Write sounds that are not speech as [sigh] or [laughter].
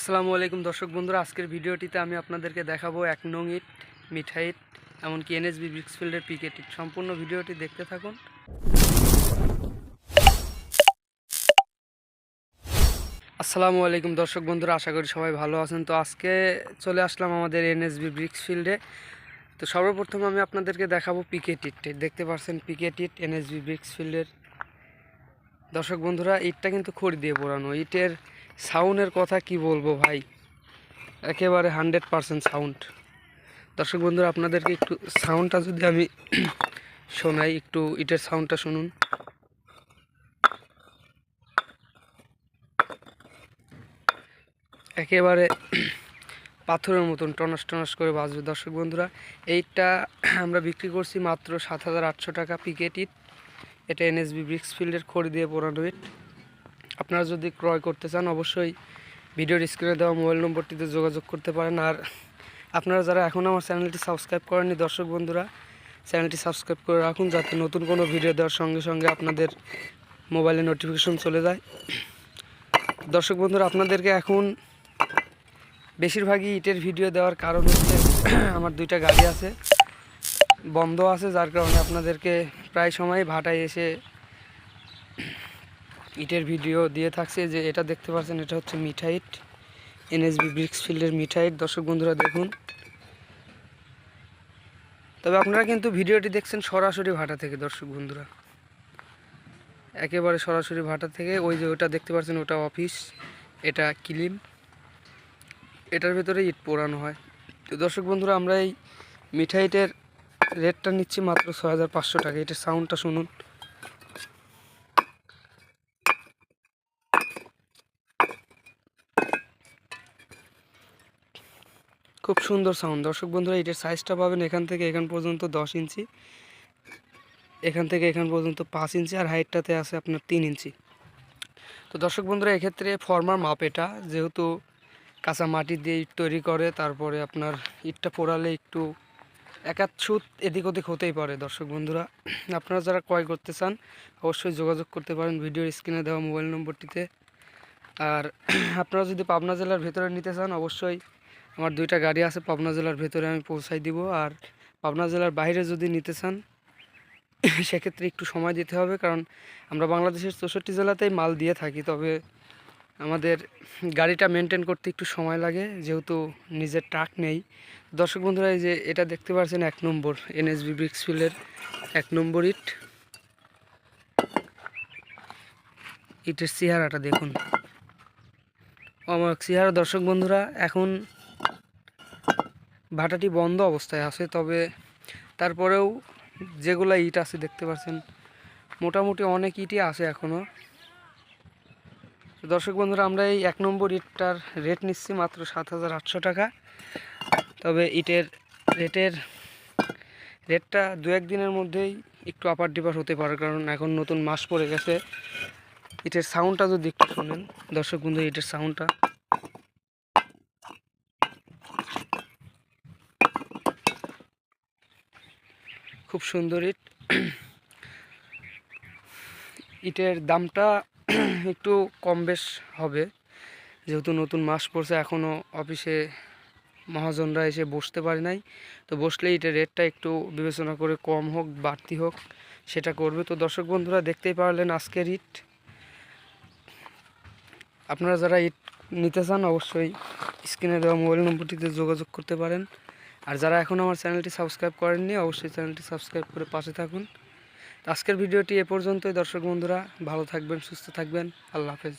আসসালামু আলাইকুম দর্শক বন্ধুরা, আজকের ভিডিওটিতে আমি আপনাদেরকে দেখাবো এক নং ইট মিঠাইট এমনকি এনএসবি ব্রিক্সফিল্ডের পিকেট ইট। সম্পূর্ণ ভিডিওটি দেখতে থাকুন। আসসালামু আলাইকুম দর্শক বন্ধুরা, আশা করি সবাই ভালো আছেন। তো আজকে চলে আসলাম আমাদের এনএসবি ব্রিক্সফিল্ডে। তো সর্বপ্রথম আমি আপনাদেরকে দেখাবো পিকেট ইট। দেখতে পাচ্ছেন পিকেট ইট এনএসবি ব্রিক্সফিল্ডের। দর্শক বন্ধুরা, ইটটা কিন্তু খড়ি দিয়ে পোড়ানো। ইটের সাউন্ডের কথা কি বলব ভাই? একেবারে হান্ড্রেড পারসেন্ট সাউন্ড। দর্শক বন্ধুরা, আপনাদেরকে একটু সাউন্ডটা যদি আমি [clears throat] শোনাই, একটু ইটের সাউন্ডটা শুনুন। একেবারে [clears throat] পাথরের মতন টনস টনস করে বাজবে। দর্শক বন্ধুরা, এইটা [clears throat] আমরা বিক্রি করছি মাত্র সাত হাজার আটশো টাকা পিকেট ইট এটা এনএসবি ব্রিক্স ফিল্ডের খড়ি দিয়ে পোড়ানো ইট আপনারা যদি ক্রয় করতে চান, অবশ্যই ভিডিওর স্ক্রিনে দেওয়া মোবাইল নম্বরটিতে যোগাযোগ করতে পারেন। আর আপনারা যারা এখন আমার চ্যানেলটি সাবস্ক্রাইব করেননি, দর্শক বন্ধুরা, চ্যানেলটি সাবস্ক্রাইব করে রাখুন যাতে নতুন কোনো ভিডিও দেওয়ার সঙ্গে সঙ্গে আপনাদের মোবাইলে নোটিফিকেশন চলে যায়। দর্শক বন্ধুরা, আপনাদেরকে এখন বেশিরভাগই ইটের ভিডিও দেওয়ার কারণ হচ্ছে [clears throat] আমার দুইটা গাড়ি আছে, বন্ধ আছে, যার কারণে আপনাদেরকে প্রায় সময় ভাটায় এসে ইটের ভিডিও দিয়ে থাকছে যে এটা দেখতে পাচ্ছেন, এটা হচ্ছে মিঠাইট, এনএসবি ব্রিক্সফিল্ডের মিঠাইট। দর্শক বন্ধুরা, দেখুন। তবে আপনারা কিন্তু ভিডিওটি দেখছেন সরাসরি ভাটা থেকে, দর্শক বন্ধুরা। একেবারে সরাসরি ভাটা থেকে, ওই যে ওটা দেখতে পাচ্ছেন, ওটা অফিস, এটা কিলিম এটার ভেতরে ইট পোড়ানো হয়। তো দর্শক বন্ধুরা, আমরা এই মিঠাইটের রেটটা নিচ্ছি মাত্র পাঁচশো টাকা। এটার সাউন্ডটা শুনুন। খুব সুন্দর সাউন্ড দর্শক বন্ধুরা, এটার সাইজটা পাবেন এখান থেকে এখান পর্যন্ত দশ ইঞ্চি। এখান থেকে এখান পর্যন্ত পাঁচ ইঞ্চি আর হাইটটাতে আছে আপনার তিন ইঞ্চি। তো দর্শক বন্ধুরা, এক্ষেত্রে ফর্মার মাপ এটা। যেহেতু কাঁচা মাটি দিয়ে ইট তৈরি করে, তারপরে আপনার ইটটা পোড়ালে একটু একাত সুত এদিক ওদিক হতেই পারে। দর্শক বন্ধুরা, আপনারা যারা ক্রয় করতে চান, অবশ্যই যোগাযোগ করতে পারেন ভিডিওর স্ক্রিনে দেওয়া মোবাইল নম্বরটিতে। আর [clears throat] আপনারা যদি পাবনা জেলার ভেতরে নিতে চান, অবশ্যই আমার দুইটা গাড়ি আছে পাবনা জেলার ভেতরে, আমি পৌঁছাই দিব। আর পাবনা জেলার বাইরে যদি নিতে চান, সেক্ষেত্রে একটু সময় দিতে হবে, কারণ আমরা বাংলাদেশের চৌষট্টি জেলাতেই মাল দিয়ে থাকি। তবে আমাদের গাড়িটা মেনটেন করতে একটু সময় লাগে, যেহেতু নিজের ট্রাক নেই। দর্শক বন্ধুরা, এই যে এটা দেখতে পাচ্ছেন, এক নম্বর এনএসবি ব্রিক্সফিলের এক নম্বর ইট। ইটের চেহারাটা দেখুন। আমার চেহারা। দর্শক বন্ধুরা, এখন ভাটাটি বন্ধ অবস্থায় আছে, তবে তারপরেও যেগুলো ইট আছে দেখতে পাচ্ছেন, মোটামুটি অনেক ইটই আছে এখনও দর্শক বন্ধুরা, আমরা এই এক নম্বর ইটটার রেট নিচ্ছি মাত্র সাত হাজার আটশো টাকা। তবে ইটের রেটের রেটটা দু এক দিনের মধ্যেই একটু আপার ডিপার হতে পারে, কারণ এখন নতুন মাস পড়ে গেছে। ইটের সাউন্ডটা যদি একটু শোনেন, দর্শক বন্ধু ইটের সাউন্ডটা খুব সুন্দর ইট। ইটের দামটা একটু কম বেশ হবে। যেহেতু নতুন মাস পড়ছে এখনও অফিসে মহাজনরা এসে বসতে পারে নাই। তো বসলে ইটের রেটটা একটু বিবেচনা করে কম হোক, বাড়তি হোক, সেটা করবে। তো দর্শক বন্ধুরা, দেখতেই পারলেন আজকের ইট। আপনারা যারা ইট নিতে চান, অবশ্যই স্ক্রিনে দেওয়া মোবাইল নম্বরটিতে যোগাযোগ করতে পারেন। আর যারা এখন আমার চ্যানেলটি সাবস্ক্রাইব করেননি, অবশ্যই চ্যানেলটি সাবস্ক্রাইব করে পাশে থাকুন। আজকের ভিডিওটি এ পর্যন্তই, দর্শক বন্ধুরা, ভালো থাকবেন, সুস্থ থাকবেন, আল্লাহ হাফেজ।